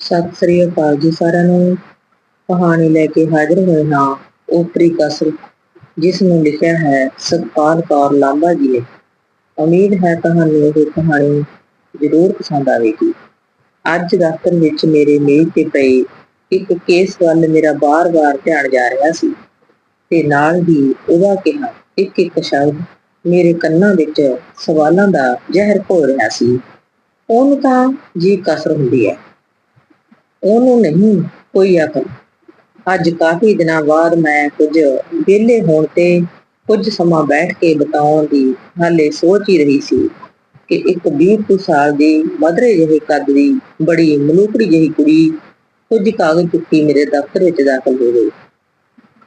ਸਤਿ ਸ੍ਰੀ ਅਕਾਲ ਜੀ ਸਾਰਿਆਂ ਨੂੰ। ਕਹਾਣੀ ਲੈ ਕੇ ਹਾਜ਼ਰ ਹੋਏ ਹਾਂ ਉਪਰੀ ਕਸਰ ਜਿਸ ਨੂੰ ਲਿਖਿਆ ਹੈ ਸਤਪਾਲ ਕੌਰ ਲਾਂਬਾ ਜੀ ਨੇ। ਉਮੀਦ ਹੈ ਤੁਹਾਨੂੰ ਇਹ ਕਹਾਣੀ ਜ਼ਰੂਰ ਪਸੰਦ ਆਵੇਗੀ। ਅੱਜ ਦਫ਼ਤਰ ਵਿੱਚ ਮੇਰੇ ਮੇਜ਼ ਤੇ ਪਈ ਇੱਕ ਕੇਸ ਵੱਲ ਮੇਰਾ ਬਾਰ-ਬਾਰ ਧਿਆਨ ਜਾ ਰਿਹਾ ਸੀ ਤੇ ਨਾਲ ਹੀ ਉਹਦਾ ਕਿਹਾ ਇੱਕ ਇੱਕ ਸ਼ਬਦ ਮੇਰੇ ਕੰਨਾਂ ਵਿੱਚ ਸਵਾਲਾਂ ਦਾ ਜ਼ਹਿਰ ਘੋਲ ਰਿਹਾ ਸੀ। ਉਹਨੂੰ ਤਾਂ ਜੀ ਕਸਰ ਹੁੰਦੀ ਹੈ। ਉਹਨੂੰ ਨਹੀਂ, ਕੋਈ ਅਕਲ। ਅੱਜ ਕਾਫੀ ਦਿਨਾਂ ਬਾਅਦ ਮੈਂ ਕੁਝ ਵਿਹਲੇ ਹੋਣ ਤੇ ਕੁਝ ਸਮਾਂ ਬੈਠ ਕੇ ਬਤਾਉਣ ਦੀ ਹਾਲੇ ਸੋਚ ਹੀ ਰਹੀ ਸੀ ਕਿ ਇੱਕ 20 ਸਾਲ ਦੀ ਮਧਰੇ ਜਿਹੇ ਕੱਦ ਦੀ ਬੜੀ ਮਲੂਕੜੀ ਜਿਹੀ ਕੁੜੀ ਕੁਝ ਕਾਗਜ਼ ਚੁੱਕੀ ਮੇਰੇ ਦਫ਼ਤਰ ਵਿੱਚ ਦਾਖਲ ਹੋ ਗਈ।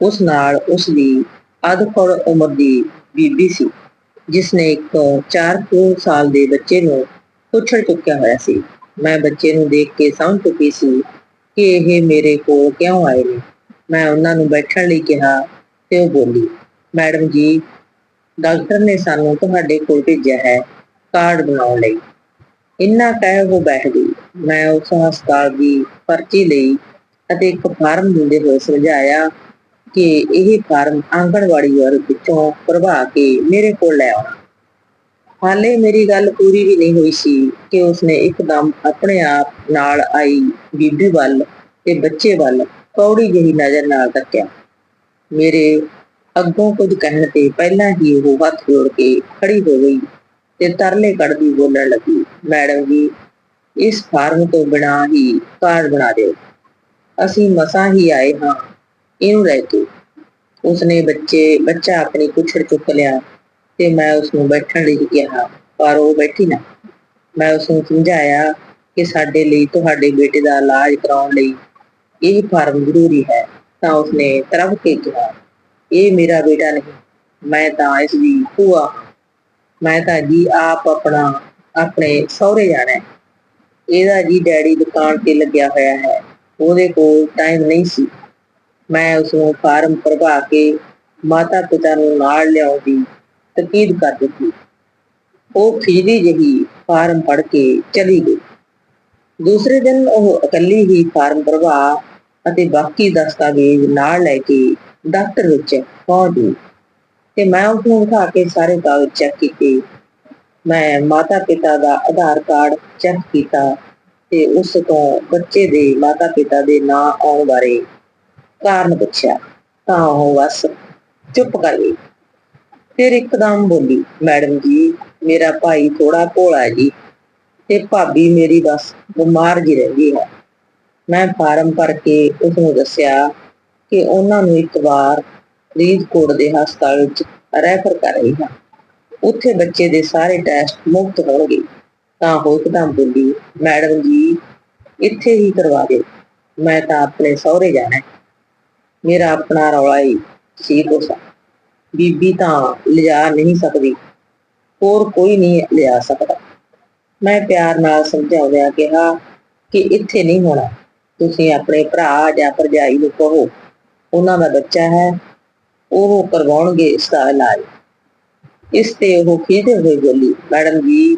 ਉਸ ਨਾਲ ਉਸ ਦੀ ਅਧਖੜ ਉਮਰ ਦੀ ਬੀਬੀ ਸੀ ਜਿਸ ਨੇ ਇੱਕ 4 ਕੁ ਸਾਲ ਦੇ ਬੱਚੇ ਨੂੰ ਪੁੱਛੜ ਚੁੱਕਿਆ ਹੋਇਆ ਸੀ। ਮੈਂ ਬੱਚੇ ਨੂੰ ਦੇਖ ਕੇ ਸਮਝ ਚੁੱਕੀ ਸੀ ਕਿ ਇਹ ਮੇਰੇ ਕੋਲ ਕਿਉਂ ਆਏ ਨੇ। ਮੈਂ ਉਹਨਾਂ ਨੂੰ ਬੈਠਣ ਲਈ ਕਿਹਾ ਤੇ ਉਹ ਬੋਲੀ, ਮੈਡਮ ਜੀ, ਡਾਕਟਰ ਨੇ ਸਾਨੂੰ ਤੁਹਾਡੇ ਕੋਲ ਭੇਜਿਆ ਹੈ ਕਾਰਡ ਬਣਾਉਣ ਲਈ। ਇੰਨਾ ਕਹਿ ਉਹ ਬੈਠ ਗਈ। ਮੈਂ ਉਸ ਹਸਪਤਾਲ ਦੀ ਪਰਚੀ ਲਈ ਅਤੇ ਇੱਕ ਫਾਰਮ ਦਿੰਦੇ ਹੋਏ ਸਮਝਾਇਆ ਕਿ ਇਹ ਫਾਰਮ ਆਂਗਣਵਾੜੀ ਵਰ ਵਿੱਚੋਂ ਭਰਵਾ ਕੇ ਮੇਰੇ ਕੋਲ ਲੈ ਆਉਣਾ। ਹਾਲੇ ਮੇਰੀ ਗੱਲ ਪੂਰੀ ਵੀ ਨਹੀਂ ਹੋਈ ਸੀ। ਕਿ ਉਸਨੇ ਇੱਕਦਮ ਆਪਣੇ ਆਪ ਨਾਲ ਆਈ ਬੀਬੀ ਵੱਲ ਤੇ ਬੱਚੇ ਵੱਲ ਕੌੜੀ ਜਿਹੀ ਨਜ਼ਰ ਨਾਲ ਤੱਕਿਆ। ਮੇਰੇ ਅੱਗੋਂ ਕੁਝ ਕਹਿਣ ਤੇ ਪਹਿਲਾਂ ਹੀ ਉਹ ਹੱਥ ਜੋੜ ਕੇ ਖੜੀ ਹੋ ਗਈ ਤੇ ਤਰਲੇ ਕੱਢਦੀ ਬੋਲਣ ਲੱਗੀ, ਮੈਡਮ ਜੀ, ਇਸ ਫਾਰਮ ਤੋਂ ਬਿਨਾਂ ਹੀ ਕਾਰਡ ਬਣਾ ਦਿਓ। ਅਸੀਂ ਮਸਾਂ ਹੀ ਆਏ ਹਾਂ, ਇਹਨੂੰ ਲੈ ਕੇ ਉਸਨੇ ਬੱਚੇ, ਬੱਚਾ ਆਪਣੀ ਕੁਛੜ ਚੁੱਕ ਲਿਆ ਤੇ ਮੈਂ ਉਸ ਨੂੰ ਬੈਠਣ ਲਈ ਕਿਹਾ, ਪਰ ਉਹ ਬੈਠੀ ਨਾ। ਮੈਂ ਉਸ ਨੂੰ ਸਮਝਾਇਆ ਕਿ ਸਾਡੇ ਲਈ, ਤੁਹਾਡੇ ਬੇਟੇ ਦਾ ਇਲਾਜ ਕਰਾਉਣ ਲਈ ਇਹ ਫਾਰਮ ਜ਼ਰੂਰੀ ਹੈ, ਤਾਂ ਉਸਨੇ ਤਰਫ ਕੇ ਕਿਹਾ, ਇਹ ਮੇਰਾ ਬੇਟਾ ਨਹੀਂ, ਮੈਂ ਤਾਂ ਇਸ ਦੀ ਭੂਆ ਹਾਂ। ਮੈਂ ਤਾਂ ਜੀ ਆਪ ਆਪਣਾ, ਆਪਣੇ ਸਹੁਰੇ ਜਾਣਾ ਇਹਦਾ ਜੀ ਡੈਡੀ ਦੁਕਾਨ ਤੇ ਲੱਗਿਆ ਹੋਇਆ ਹੈ, ਉਹਦੇ ਕੋਲ ਟਾਈਮ ਨਹੀਂ ਸੀ। ਮੈਂ ਉਸ ਨੂੰ ਫਾਰਮ ਭਰਵਾ ਕੇ ਮਾਤਾ ਪਿਤਾ ਨੂੰ ਨਾਲ ਲਿਆਉਣ ਦੀ ਤਕੀਦ ਕਰ ਦਿੱਤੀ। ਉਹ ਖੀਦੀ ਜਿਹੀ ਫਾਰਮ ਪੜ ਕੇ ਚਲੀ ਗਈ। ਦੂਸਰੇ ਦਿਨ ਉਹ ਇਕੱਲੀ ਹੀ ਫਾਰਮ ਭਰਵਾ ਅਤੇ ਬਾਕੀ ਦਸਤਾਵੇਜ਼ ਨਾਲ ਲੈ ਕੇ ਦਫ਼ਤਰ ਵਿੱਚ ਪਹੁੰਚ ਗਈ ਤੇ ਮੈਂ ਉਸ ਨੂੰ ਦਿਖਾ ਕੇ ਸਾਰੇ ਕਾਗਜ਼ ਚੈੱਕ ਕੀਤੇ। ਮੈਂ ਮਾਤਾ ਪਿਤਾ ਦਾ ਆਧਾਰ ਕਾਰਡ ਚੈੱਕ ਕੀਤਾ ਤੇ ਉਸ ਤੋਂ ਬੱਚੇ ਦੇ ਮਾਤਾ ਪਿਤਾ ਦੇ ਨਾਂ ਆਉਣ ਬਾਰੇ ਕਾਰਨ ਪੁੱਛਿਆ। ਤਾਂ ਉਹ ਬਸ ਚੁੱਪ ਕਰ ਗਈ। ਫਿਰ ਇੱਕਦਮ ਬੋਲੀ, ਮੈਡਮ ਜੀ, ਮੇਰਾ ਭਾਈ ਥੋੜਾ ਭੋਲਾ ਹੈ ਜੀ ਤੇ ਭਾਬੀ ਮੇਰੀ ਬਸ ਬਿਮਾਰ ਜੀ ਰਹਿੰਦੀ ਹੈ। ਮੈਂ ਫਾਰਮ ਭਰ ਕੇ ਉਸ ਨੂੰ ਦੱਸਿਆ ਕਿ ਉਹਨਾਂ ਨੂੰ ਇੱਕ ਵਾਰ ਫਰੀਦਕੋਟ ਦੇ ਹਸਪਤਾਲ ਵਿੱਚ ਰੈਫਰ ਕਰ ਰਹੀ ਹਾਂ। ਉੱਥੇ ਬੱਚੇ ਦੇ ਸਾਰੇ ਟੈਸਟ ਮੁਫਤ ਹੋਣਗੇ। ਤਾਂ ਉਹ ਇੱਕਦਮ ਬੋਲੀ, ਮੈਡਮ ਜੀ, ਇੱਥੇ ਹੀ ਕਰਵਾ ਦਿਓ। ਮੈਂ ਤਾਂ ਆਪਣੇ ਸਹੁਰੇ ਜਾਣਾ ਮੇਰਾ ਆਪਣਾ ਰੌਲਾ ਹੀ ਸੀ ਕੁਛ ਬੀਬੀ ਤਾਂ ਲਿਜਾ ਨਹੀਂ ਸਕਦੀ, ਹੋਰ ਕੋਈ ਨਹੀਂ ਲਿਆ ਸਕਦਾ। ਮੈਂ ਪਿਆਰ ਨਾਲ ਸਮਝਾਉਂਦਿਆਂ ਕਿਹਾ ਕਿ ਇੱਥੇ ਨਹੀਂ ਹੋਣਾ, ਤੁਸੀਂ ਆਪਣੇ ਭਰਾ ਜਾਂ ਭਰਜਾਈ ਨੂੰ ਕਹੋ, ਉਹਨਾਂ ਦਾ ਬੱਚਾ ਹੈ, ਉਹ ਕਰਵਾਉਣਗੇ ਇਸ ਦਾ ਇਲਾਜ। ਇਸ ਤੇ ਉਹ ਖਿਜਦੇ ਹੋਏ ਬੋਲੀ, ਮੈਡਮ ਜੀ,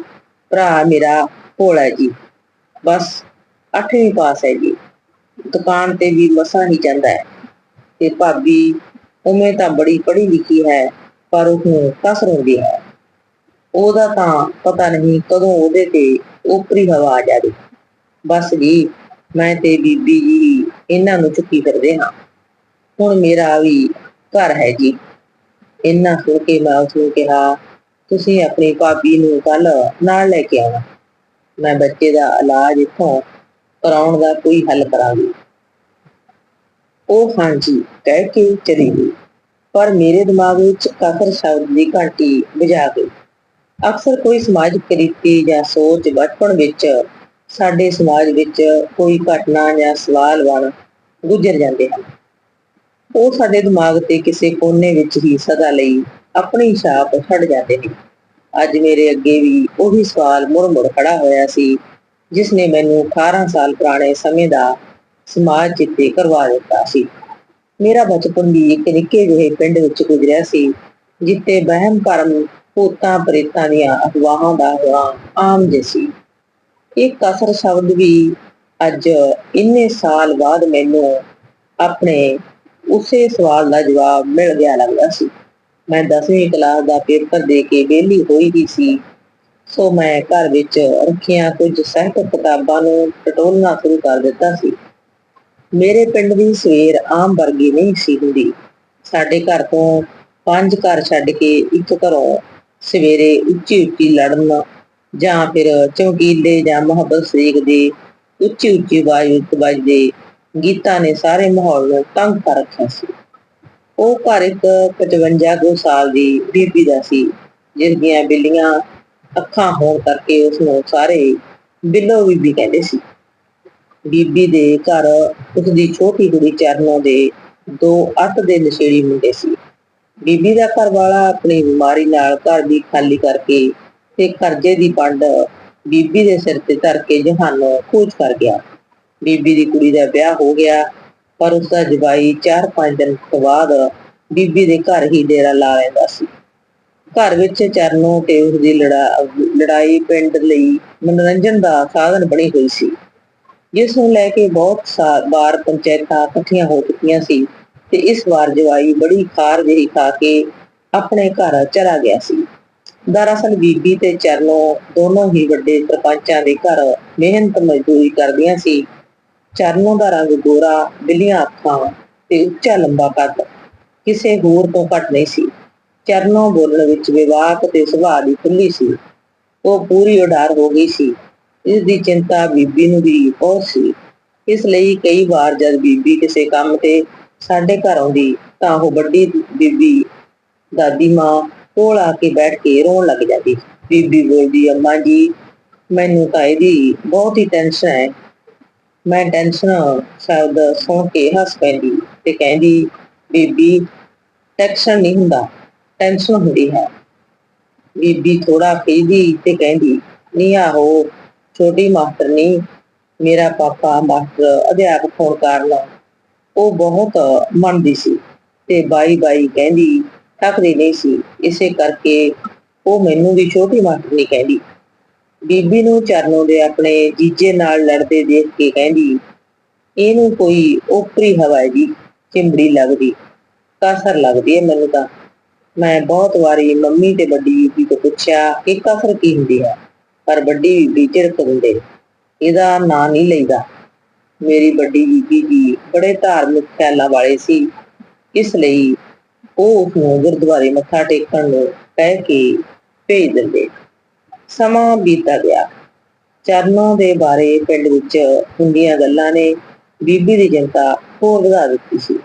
ਭਰਾ ਮੇਰਾ ਭੋਲਾ ਜੀ, ਬਸ 8ਵੀਂ ਪਾਸ ਹੈ ਜੀ, ਦੁਕਾਨ ਤੇ ਵੀ ਮਸਾਂ ਹੀ ਜਾਂਦਾ ਹੈ ਤੇ ਭਾਬੀ ਉਵੇਂ ਤਾਂ ਬੜੀ ਪੜ੍ਹੀ ਲਿਖੀ ਹੈ, ਪਰ ਉਹਨੂੰ ਕਸਰ ਹੁੰਦੀ ਹੈ। ਉਹਦਾ ਤਾਂ ਪਤਾ ਨਹੀਂ ਕਦੋਂ ਉਹਦੇ ਤੇ ਉਪਰੀ ਹਵਾ ਆ ਜਾਵੇ। ਬਸ ਜੀ, ਮੈਂ ਤੇ ਬੀਬੀ ਜੀ ਇਹਨਾਂ ਨੂੰ ਚੁੱਕੀ ਕਰਦੇ ਹਾਂ। ਹੁਣ ਮੇਰਾ ਵੀ ਘਰ ਹੈ ਜੀ। ਇੰਨਾ ਸੁਣ ਕੇ ਮੈਂ ਉਸ ਨੂੰ ਕਿਹਾ, ਤੁਸੀਂ ਆਪਣੀ ਭਾਬੀ ਨੂੰ ਕੱਲ ਨਾਲ ਲੈ ਕੇ ਆਉਣਾ। ਮੈਂ ਬੱਚੇ ਦਾ ਇਲਾਜ ਇੱਥੋਂ ਕਰਾਉਣ ਦਾ ਕੋਈ ਹੱਲ ਕਰਾਂਗੀ। ਉਹ ਹਾਂਜੀ ਕਹਿ ਕੇ ਚਲੀ ਗਈ। ਪਰ ਮੇਰੇ ਦਿਮਾਗ ਵਿੱਚ ਕਾਕਰ ਸ਼ਬਦ ਦੀ ਘੰਟੀ ਵਜਾ ਗਈ। ਅਕਸਰ ਕੋਈ ਸਮਾਜਿਕ ਕ੍ਰਿਤੀ ਜਾਂ ਸੋਚ ਬਚਪਨ ਵਿੱਚ ਸਾਡੇ ਸਮਾਜ ਵਿੱਚ ਕੋਈ ਘਟਨਾ ਜਾਂ ਸਵਾਲ ਵੱਲ ਗੁਜ਼ਰ ਜਾਂਦੇ ਹਨ। ਉਹ ਸਾਡੇ ਦਿਮਾਗ ਤੇ ਕਿਸੇ ਕੋਨੇ ਵਿੱਚ ਹੀ ਸਦਾ ਲਈ ਆਪਣੀ ਛਾਪ ਛੱਡ ਜਾਂਦੇ ਨੇ। ਅੱਜ ਮੇਰੇ ਅੱਗੇ ਵੀ ਉਹੀ ਸਵਾਲ ਮੁੜ-ਮੁੜ ਖੜਾ ਹੋਇਆ ਸੀ, ਜਿਸ ਨੇ ਮੈਨੂੰ 18 ਸਾਲ ਪੁਰਾਣੇ ਸਮੇਂ ਦਾ ਸਮਾਜ ਚਿੱਤੇ ਕਰਵਾ ਦਿੱਤਾ ਸੀ। ਮੇਰਾ ਬਚਪਨ ਵੀ ਇੱਕ ਨਿੱਕੇ ਜਿਹੇ ਪਿੰਡ ਵਿੱਚ ਗੁਜ਼ਰਿਆ ਸੀ, ਜਿੱਥੇ ਵਹਿਮ ਭਰਮ, ਭੂਤਾਂ ਪ੍ਰੇਤਾਂ ਦੀਆਂ ਅਫਵਾਹਾਂ ਦਾ ਹੋਣਾ ਆਮ ਜਿਹੀ ਸੀ। ਇਹ ਕਸਰ ਸ਼ਬਦ ਵੀ ਅੱਜ ਇੰਨੇ ਸਾਲ ਬਾਅਦ ਮੈਨੂੰ ਆਪਣੇ ਉਸੇ ਸਵਾਲ ਦਾ ਜਵਾਬ ਮਿਲ ਗਿਆ ਲੱਗਦਾ ਸੀ। ਮੈਂ 10ਵੀਂ ਕਲਾਸ ਦਾ ਪੇਪਰ ਦੇ ਕੇ ਵਿਹਲੀ ਹੋਈ ਹੀ ਸੀ, ਸੋ ਮੈਂ ਘਰ ਵਿੱਚ ਰੱਖੀਆਂ ਕੁਝ ਸਾਹਿਤ ਕਿਤਾਬਾਂ ਨੂੰ ਟਟੋਲਣਾ ਸ਼ੁਰੂ ਕਰ ਦਿੱਤਾ ਸੀ। ਮੇਰੇ ਪਿੰਡ ਦੀ ਸਵੇਰ ਆਮ ਵਰਗੀ ਨਹੀਂ ਸੀ ਹੁੰਦੀ। ਸਾਡੇ ਘਰ ਤੋਂ ਪੰਜ ਘਰ ਛੱਡ ਕੇ ਇੱਕ ਘਰੋਂ ਸਵੇਰੇ ਉੱਚੀ ਉੱਚੀ ਲੜਨ ਜਾਂ ਫਿਰ ਚੌਕੀਲੇ ਜਾਂ ਮੁਹੱਬਤ ਸਰੀਕ ਦੇ ਉੱਚੀ ਉੱਚੀ ਆਵਾਜ਼ ਵਿੱਚ ਵੱਜਦੇ, ਗੀਤਾਂ ਨੇ ਸਾਰੇ ਮਾਹੌਲ ਨੂੰ ਤੰਗ ਕਰ ਰੱਖਿਆ ਸੀ। ਉਹ ਘਰ ਇੱਕ 55 ਕੁ ਸਾਲ ਦੀ ਬੀਬੀ ਦਾ ਸੀ, ਜਿਸ ਦੀਆਂ ਬਿੱਲੀਆਂ ਅੱਖਾਂ ਹੋਣ ਕਰਕੇ ਉਸ ਨੂੰ ਸਾਰੇ ਬਿੱਲੋ ਬੀਬੀ ਕਹਿੰਦੇ ਸੀ। ਬੀਬੀ ਦੇ ਘਰ ਉਸ ਦੀ ਛੋਟੀ ਕੁੜੀ ਚਰਨੋਂ ਦੇ ਦੋ ਅੱਤ ਦੇ ਨਸ਼ੇੜੀ ਮੁੰਡੇ ਸੀ। ਬੀਬੀ ਦਾ ਘਰ ਵਾਲਾ ਆਪਣੀ ਬਿਮਾਰੀ ਨਾਲ ਘਰ ਦੀ ਖਾਲੀ ਕਰਕੇ ਤੇ ਕਰਜ਼ੇ ਦੀ ਪੰਡ ਬੀਬੀ ਦੇ ਸਿਰ ਤੇ ਧਰ ਕੇ ਜਹਾਨੋਂ ਕੂਚ ਕਰ ਗਿਆ। ਬੀਬੀ ਦੀ ਕੁੜੀ ਦਾ ਵਿਆਹ ਹੋ ਗਿਆ, ਪਰ ਉਸ ਦਾ ਜਵਾਈ 4-5 ਦਿਨ ਤੋਂ ਬਾਅਦ ਬੀਬੀ ਦੇ ਘਰ ਹੀ ਡੇਰਾ ਲਾ ਲੈਂਦਾ ਸੀ। ਘਰ ਵਿੱਚ ਚਰਨੋਂ ਤੇ ਉਸ ਦੀ ਲੜਾ- ਲੜਾਈ ਪਿੰਡ ਲਈ ਮਨੋਰੰਜਨ ਦਾ ਸਾਧਨ ਬਣੀ ਹੋਈ ਸੀ। ਜਿਸ ਨੂੰ ਲੈ ਕੇ ਬਹੁਤ ਸਾ- ਵਾਰ ਪੰਚਾਇਤਾਂ ਇਕੱਠੀਆਂ ਹੋ ਚੁੱਕੀਆਂ ਸੀ ਤੇ ਇਸ ਵਾਰ ਜਵਾਈ ਬੜੀ ਖਾਰ ਜਿਹੀ ਖਾ ਕੇ ਆਪਣੇ ਘਰ ਚਲਾ ਗਿਆ ਸੀ। ਦਰਅਸਲ ਬੀਬੀ ਤੇ ਚਰਨੋ ਦੋਨੋਂ ਹੀ ਵੱਡੇ ਸਰਪੰਚਾਂ ਦੇ ਘਰ ਮਿਹਨਤ ਮਜ਼ਦੂਰੀ ਕਰਦੀਆਂ ਸੀ। ਚਰਨੋ ਦਾ ਰੰਗ ਗੋਰਾ, ਬਿੱਲੀਆਂ ਅੱਖਾਂ ਤੇ ਉੱਚਾ ਲੰਬਾ ਕੱਦ ਕਿਸੇ ਹੋਰ ਤੋਂ ਘੱਟ ਨਹੀਂ ਸੀ। ਚਰਨੋ ਬੋਲਣ ਵਿੱਚ ਵਿਵਾਕ ਤੇ ਸੁਭਾਅ ਦੀ ਖੁੱਲੀ ਸੀ। ਉਹ ਪੂਰੀ ਉਡਾਰ ਹੋ ਗਈ ਸੀ। ਇਸ ਦੀ ਚਿੰਤਾ ਬੀਬੀ ਨੂੰ ਵੀ ਬਹੁਤ ਸੀ। ਇਸ ਲਈ ਕਈ ਵਾਰ ਜਦ ਬੀਬੀ ਕਿਸੇ ਕੰਮ ਤੇ ਸਾਡੇ ਘਰ ਆਉਂਦੀ, ਤਾਂ ਉਹ ਵੱਡੀ ਬੀਬੀ, ਦਾਦੀ ਮਾਂ ਕੋਲ ਆ ਕੇ ਬੈਠ ਕੇ ਰੋਣ ਲੱਗ ਜਾਂਦੀ। ਬੀਬੀ ਬੋਲਦੀ, ਅੰਮਾ ਜੀ, ਮੈਨੂੰ ਤਾਂ ਇਹਦੀ ਬਹੁਤ ਹੀ ਟੈਨਸ਼ਨ ਹੈ। ਮੈਂ ਟੈਨਸ਼ਨ ਸ਼ਬਦ ਸੁਣ ਕੇ ਹੱਸ ਪੈਂਦੀ ਤੇ ਕਹਿੰਦੀ, ਬੀਬੀ ਟੈਨਸ਼ਨ ਨਹੀਂ ਹੁੰਦਾ ਟੈਨਸ਼ਨ ਹੁੰਦੀ ਹੈ। ਬੀਬੀ ਥੋੜਾ ਖਿਝਦੀ ਤੇ ਕਹਿੰਦੀ, ਨਹੀਂ ਆਹੋ ਛੋਟੀ ਮਾਸਟਰ ਨਹੀਂ ਮੇਰਾ ਪਾਪਾ ਮਾਸਟਰ ਅਧਿਆਪਕ ਹੋਣ ਕਾਰਨ ਉਹ ਬਹੁਤ ਮੰਨਦੀ ਸੀ ਤੇ ਬਾਈ ਬਾਈ ਕਹਿੰਦੀ, ਥੱਕਦੀ ਨਹੀਂ ਸੀ, ਇਸੇ ਕਰਕੇ ਉਹ ਮੈਨੂੰ ਵੀ ਛੋਟੀ ਮਾਸਟਰ ਨਹੀਂ ਕਹਿੰਦੀ। ਬੀਬੀ ਨੂੰ ਚਰਨੋਂ ਦੇ ਆਪਣੇ ਜੀਜੇ ਨਾਲ ਲੜਦੇ ਦੇਖ ਕੇ ਕਹਿੰਦੀ, ਇਹਨੂੰ ਕੋਈ ਓਪਰੀ ਹਵਾ ਹੈ ਜੀ, ਚਿੰਬੜੀ ਲੱਗਦੀ, ਕਸਰ ਲੱਗਦੀ ਹੈ ਮੈਨੂੰ ਤਾਂ। ਮੈਂ ਬਹੁਤ ਵਾਰੀ ਮੰਮੀ ਤੇ ਵੱਡੀ ਬੀਬੀ ਤੋਂ ਪੁੱਛਿਆ ਕਿ ਕਸਰ ਕੀ ਹੁੰਦੀ ਹੈ? ਪਰ ਵੱਡੀ ਬੀਬੀ ਝਿੜਕ ਦਿੰਦੇ ਇਹਦਾ ਨਾਂ ਨਹੀਂ ਲਈਦਾ। ਮੇਰੀ ਵੱਡੀ ਬੀਬੀ ਜੀ ਬੜੇ ਧਾਰਮਿਕ ਖਿਆਲਾਂ ਵਾਲੇ ਸੀ। ਇਸ ਲਈ ਉਹ ਉਸ ਨੂੰ ਗੁਰਦੁਆਰੇ ਮੱਥਾ ਟੇਕਣ ਨੂੰ ਕਹਿ ਕੇ ਭੇਜ ਦਿੰਦੇ। ਸਮਾਂ ਬੀਤਦਾ ਗਿਆ। ਚਰਨਾਂ ਦੇ ਬਾਰੇ ਪਿੰਡ ਵਿੱਚ ਹੁੰਦੀਆਂ ਗੱਲਾਂ ਨੇ ਬੀਬੀ ਦੀ ਚਿੰਤਾ ਹੋਰ ਵਧਾ ਦਿੱਤੀ ਸੀ।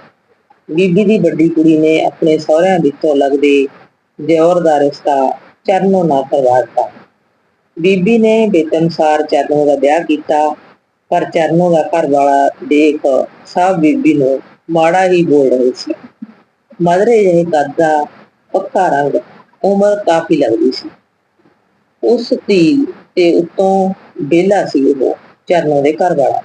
ਬੀਬੀ ਦੀ ਵੱਡੀ ਕੁੜੀ ਨੇ ਆਪਣੇ ਸਹੁਰਿਆਂ ਵਿੱਚੋਂ ਲੱਗਦੇ ਦਿਓਰ ਦਾ ਰਿਸ਼ਤਾ ਚਰਨੋਂ ਨਾਲ ਕਰਵਾ ਦਿੱਤਾ। ਬੀਬੀ ਨੇ ਬੇਤਨਸਾਰ ਚਰਨੋ ਦਾ ਵਿਆਹ ਕੀਤਾ, ਪਰ ਚਰਨੋ ਦਾ ਘਰ ਵਾਲਾ ਦੇਖ ਸਭ ਬੀਬੀ ਨੂੰ ਮਾੜਾ ਹੀ ਬੋਲ ਰਹੀ ਸੀ। ਮਦਰੇ ਜਿਹੇ ਕੱਦ ਦਾ ਪੱਕਾ ਰੰਗ ਉਮਰ ਕਾਫੀ ਲੱਗਦੀ ਸੀ। ਉਸ ਦੀ ਤੇ ਉਤੋਂ ਬੇਲਾ ਸੀ ਉਹ ਚਰਨੋ ਦੇ ਘਰ ਵਾਲਾ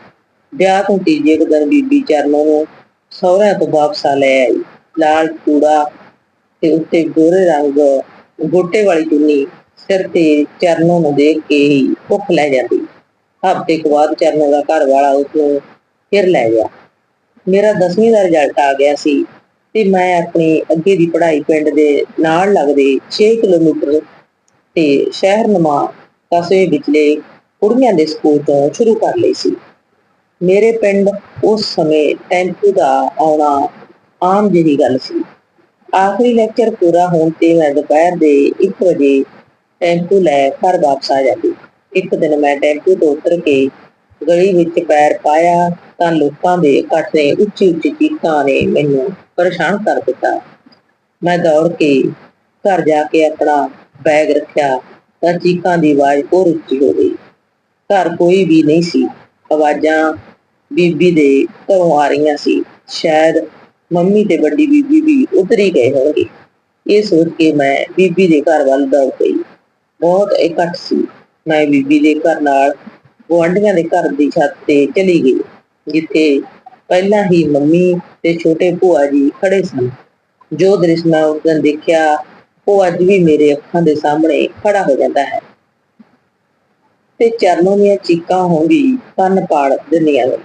ਵਿਆਹ ਤੋਂ ਤੀਜੇ ਕੁ ਦਿਨ ਬੀਬੀ ਚਰਨੋ ਨੂੰ ਸਹੁਰਿਆਂ ਤੋਂ ਵਾਪਸ ਆ ਲੈ ਆਈ। ਲਾਲ ਕੂੜਾ ਤੇ ਉੱਤੇ ਗੋਰੇ ਰੰਗ ਗੋਟੇ ਵਾਲੀ ਚੁੰਨੀ ਸਿਰ ਤੇ ਚਰਨੋਂ ਨੂੰ ਦੇਖ ਕੇ ਹੀ ਭੁੱਖ ਲੈ ਜਾਂਦੀ। ਹਫ਼ਤੇ ਕੁ ਬਾਅਦ ਚਰਨੋਂ ਦਾ ਘਰ ਵਾਲਾ ਉਸ ਨੂੰ ਫਿਰ ਲੈ ਗਿਆ। ਮੇਰਾ 10ਵੀਂ ਦਾ ਰਿਜ਼ਲਟ ਆ ਗਿਆ ਸੀ ਤੇ ਮੈਂ ਆਪਣੀ ਅੱਗੇ ਦੀ ਪੜ੍ਹਾਈ ਪਿੰਡ ਦੇ ਨਾਲ ਲੱਗਦੇ 6 ਕਿਲੋਮੀਟਰ ਤੇ ਸ਼ਹਿਰਨੁਮਾ ਕਸਬੇ ਵਿਚਲੇ ਕੁੜੀਆਂ ਦੇ ਸਕੂਲ ਤੋਂ ਸ਼ੁਰੂ ਕਰ ਲਈ ਸੀ। ਮੇਰੇ ਪਿੰਡ ਉਸ ਸਮੇਂ ਟੈਂਪੂ ਦਾ ਆਉਣਾ ਆਮ ਜਿਹੀ ਗੱਲ ਸੀ। ਆਖਰੀ ਲੈਕਚਰ ਪੂਰਾ ਹੋਣ ਤੇ ਮੈਂ ਦੁਪਹਿਰ ਦੇ 1 ਵਜੇ ਟੈਂਪੂ ਲੈ ਘਰ ਵਾਪਸ ਆ ਜਾਂਦੀ। ਇੱਕ ਦਿਨ ਮੈਂ ਟੈਂਪੂ ਤੋਂ ਉਤਰ ਕੇ ਗਲੀ ਵਿੱਚ ਪੈਰ ਪਾਇਆ ਤਾਂ ਲੋਕਾਂ ਦੇ ਇਕੱਠ ਨੇ ਉੱਚੀ ਉੱਚੀ ਚੀਕਾਂ ਨੇ ਮੈਨੂੰ ਪਰੇਸ਼ਾਨ ਕਰ ਦਿੱਤਾ। ਮੈਂ ਦੌੜ ਕੇ ਘਰ ਜਾ ਕੇ ਆਪਣਾ ਬੈਗ ਰੱਖਿਆ ਤਾਂ ਚੀਕਾਂ ਦੀ ਆਵਾਜ਼ ਹੋਰ ਉੱਚੀ ਹੋ ਗਈ। ਘਰ ਕੋਈ ਵੀ ਨਹੀਂ ਸੀ। ਆਵਾਜ਼ਾਂ ਬੀਬੀ ਦੇ ਘਰੋਂ ਆ ਰਹੀਆਂ ਸੀ। ਸ਼ਾਇਦ ਮੰਮੀ ਤੇ ਵੱਡੀ ਬੀਬੀ ਵੀ ਉਤਰੀ ਗਏ ਹੋਣਗੇ। ਇਹ ਸੋਚ ਕੇ ਮੈਂ ਬੀਬੀ ਦੇ ਘਰ ਵੱਲ ਦੌੜ ਗਈ ਬਹੁਤ ਇਕੱਠ ਸੀ। ਮੈਂ ਬੀਬੀ ਦੇ ਘਰ ਨਾਲ ਗੁਆਂਢੀਆਂ ਦੇ ਘਰ ਦੀ ਛੱਤ ਤੇ ਚਲੀ ਗਈ, ਜਿੱਥੇ ਪਹਿਲਾਂ ਹੀ ਮੰਮੀ ਤੇ ਛੋਟੇ ਭੂਆ ਜੀ ਖੜੇ ਸਨ। ਜੋ ਦ੍ਰਿਸ਼ ਮੈਂ ਉਸ ਦਿਨ ਦੇਖਿਆ, ਉਹ ਅੱਜ ਵੀ ਮੇਰੇ ਅੱਖਾਂ ਦੇ ਸਾਹਮਣੇ ਖੜਾ ਹੋ ਜਾਂਦਾ ਹੈ। ਤੇ ਚਰਨੋਂ ਦੀਆਂ ਚੀਕਾਂ ਹੁੰਦੀ ਕੰਨ ਪਾੜ ਦਿੰਦੀਆਂ ਨੇ।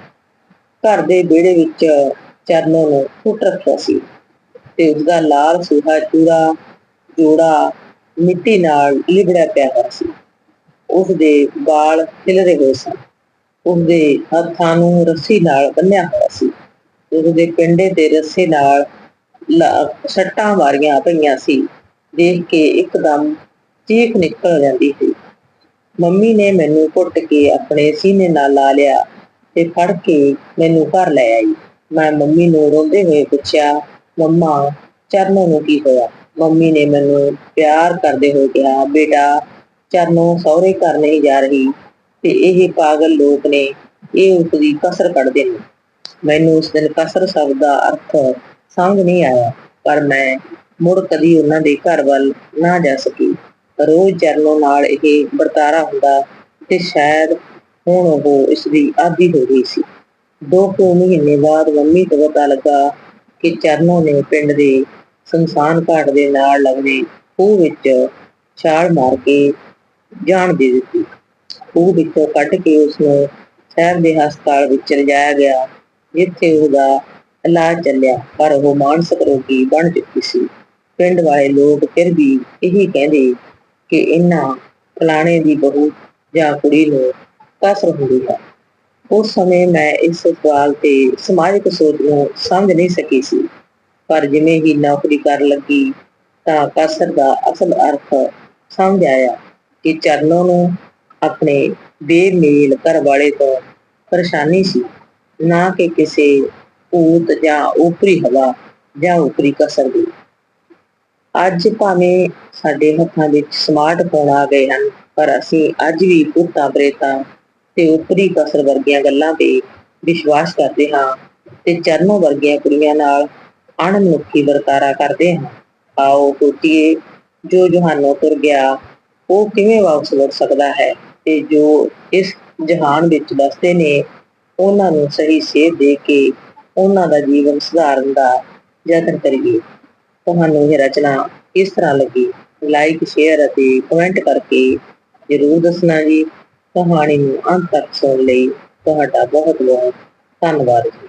ਘਰ ਦੇ ਵਿਹੜੇ ਵਿੱਚ ਚਰਨੋਂ ਨੂੰ ਫੁੱਟ ਰੱਖਿਆ ਸੀ। ਤੇ ਉਸਦਾ ਲਾਲ ਸੂਹਾ, ਚੂੜਾ, ਜੋੜਾ ਮਿੱਟੀ ਨਾਲ ਲਿਬੜਿਆ ਪਿਆ ਹੋਇਆ ਸੀ। ਉਸਦੇ ਵਾਲ ਖਿਲਰੇ ਹੋਏ ਸਨ। ਉਸਦੇ ਹੱਥਾਂ ਨੂੰ ਰੱਸੀ ਨਾਲ ਬੰਨਿਆ ਹੋਇਆ ਸੀ। ਉਸਦੇ ਪਿੰਡੇ ਤੇ ਰੱਸੇ ਨਾਲ ਸੱਟਾਂ ਮਾਰੀਆਂ ਪਈਆਂ ਸੀ। ਦੇਖ ਕੇ ਇੱਕਦਮ ਚੀਖ ਨਿਕਲ ਜਾਂਦੀ ਸੀ। ਮੰਮੀ ਨੇ ਮੈਨੂੰ ਘੁੱਟ ਕੇ ਆਪਣੇ ਸੀਨੇ ਨਾਲ ਲਾ ਲਿਆ ਤੇ ਫੜ ਕੇ ਮੈਨੂੰ ਘਰ ਲੈ ਆਈ। ਮੈਂ ਮੰਮੀ ਨੂੰ ਰੋਂਦੇ ਹੋਏ ਪੁੱਛਿਆ, ਮੰਮਾ, ਚਰਨੋਂ ਨੂੰ ਕੀ ਹੋਇਆ? ਮੰਮੀ ਨੇ ਮੈਨੂੰ ਪਿਆਰ ਕਰਦੇ ਹੋਏ ਕਿਹਾ, ਬੇਟਾ, ਚਰਨੋਂ ਸਹੁਰੇ ਘਰ ਨਹੀਂ ਜਾ ਰਹੀ ਤੇ ਇਹ ਪਾਗਲ ਲੋਕ ਨੇ, ਇਹ ਉਸ ਦੀ ਕਸਰ ਕੱਢਦੇ ਨੇ ਮੈਨੂੰ ਉਸ ਦਿਨ ਕਸਰ ਸ਼ਬਦ ਦਾ ਅਰਥ ਸਮਝ ਨਹੀਂ ਆਇਆ, ਪਰ ਮੈਂ ਮੁੜ ਕਦੀ ਉਹਨਾਂ ਦੇ ਘਰ ਵੱਲ ਨਾ ਜਾ ਸਕੀ। ਰੋਜ਼ ਚਰਨੋਂ ਨਾਲ ਇਹ ਵਰਤਾਰਾ ਹੁੰਦਾ ਤੇ ਸ਼ਾਇਦ ਹੁਣ ਉਹ ਇਸ ਦੀ ਆਦੀ ਹੋ ਗਈ ਸੀ। ਦੋ ਕੁ ਮਹੀਨੇ ਬਾਅਦ ਮੰਮੀ ਤੋਂ ਪਤਾ ਲੱਗਾ ਕਿ ਚਰਨੋਂ ਨੇ ਪਿੰਡ ਦੇ ਸ਼ਮਸ਼ਾਨ ਘਾਟ ਦੇ ਨਾਲ ਲੱਗਦੇ ਖੂਹ ਵਿੱਚ ਛਾਲ ਮਾਰ ਕੇ ਜਾਣ ਦੇ ਦਿੱਤੀ। ਖੂਹ ਵਿੱਚੋਂ ਕੱਢ ਕੇ ਉਸ ਨੂੰ ਸ਼ਹਿਰ ਦੇ ਹਸਪਤਾਲ ਵਿੱਚ ਲਿਜਾਇਆ ਗਿਆ, ਜਿੱਥੇ ਉਹਦਾ ਇਲਾਜ ਚੱਲਿਆ। ਪਰ ਉਹ ਮਾਨਸਿਕ ਰੋਗੀ ਬਣ ਚੁੱਕੀ ਸੀ। ਪਿੰਡ ਵਾਲੇ ਲੋਕ ਫਿਰ ਵੀ ਇਹੀ ਕਹਿੰਦੇ ਕਿ ਇਹਨਾਂ ਫਲਾਣੇ ਦੀ ਬਹੂ ਜਾਂ ਕੁੜੀ ਨੂੰ ਕਸਰ ਹੁੰਦੀ ਹੈ ਉਸ ਸਮੇਂ ਮੈਂ ਇਸ ਸਵਾਲ ਤੇ ਸਮਾਜਿਕ ਸੋਚ ਨੂੰ ਸਮਝ ਨਹੀਂ ਸਕੀ ਸੀ। ਪਰ ਜਿਵੇਂ ਹੀ ਨੌਕਰੀ ਕਰਨ ਲੱਗੀ ਤਾਂ ਕਸਰ ਦਾ ਅਸਲ ਅਰਥ ਸਮਝ ਆਇਆ ਕਿ ਚਰਨੋਂ ਨੂੰ ਆਪਣੇ ਬੇਮੇਲ ਘਰ ਵਾਲੇ ਤੋਂ ਪਰੇਸ਼ਾਨੀ ਸੀ। ਨਾ ਕਿ ਕਿਸੇ ਭੂਤ ਜਾਂ ਉਪਰੀ ਹਵਾ ਜਾਂ ਉਪਰੀ ਕਸਰ ਦੀ। ਅੱਜ ਭਾਵੇਂ ਸਾਡੇ ਹੱਥਾਂ ਵਿੱਚ ਸਮਾਰਟਫੋਨ ਆ ਗਏ ਹਨ, ਪਰ ਅਸੀਂ ਅੱਜ ਵੀ ਭੂਤਾਂ ਪ੍ਰੇਤਾਂ ਤੇ ਉਪਰੀ ਕਸਰ ਵਰਗੀਆਂ ਗੱਲਾਂ ਤੇ ਵਿਸ਼ਵਾਸ ਕਰਦੇ ਹਾਂ ਤੇ ਚਰਨੋਂ ਵਰਗੀਆਂ ਕੁੜੀਆਂ ਨਾਲ ਅਣਮਨੁੱਖੀ ਵਰਤਾਰਾ ਕਰਦੇ ਹਾਂ। ਆਓ ਸੋਚੀਏ ਜੋ ਜਹਾਨੋਂ ਤੁਰ ਗਿਆ, ਉਹ ਕਿਵੇਂ ਵਾਪਸ ਮੁੜ ਸਕਦਾ ਹੈ ਤੇ ਜੋ ਇਸ ਜਹਾਨ ਵਿੱਚ ਵਸਦੇ ਨੇ, ਉਹਨਾਂ ਨੂੰ ਸਹੀ ਸੇਧ ਦੇ ਕੇ ਉਹਨਾਂ ਦਾ ਜੀਵਨ ਸੁਧਾਰਨ ਦਾ ਯਤਨ ਕਰੀਏ। ਤੁਹਾਨੂੰ ਇਹ ਰਚਨਾ ਕਿਸ ਤਰ੍ਹਾਂ ਲੱਗੀ। ਲਾਈਕ ਸ਼ੇਅਰ ਅਤੇ ਕਮੈਂਟ ਕਰਕੇ ਜ਼ਰੂਰ ਦੱਸਣਾ ਜੀ। ਕਹਾਣੀ ਨੂੰ ਅੰਤ ਤੱਕ ਸੁਣਨ ਲਈ ਤੁਹਾਡਾ ਬਹੁਤ ਬਹੁਤ ਧੰਨਵਾਦ ਜੀ।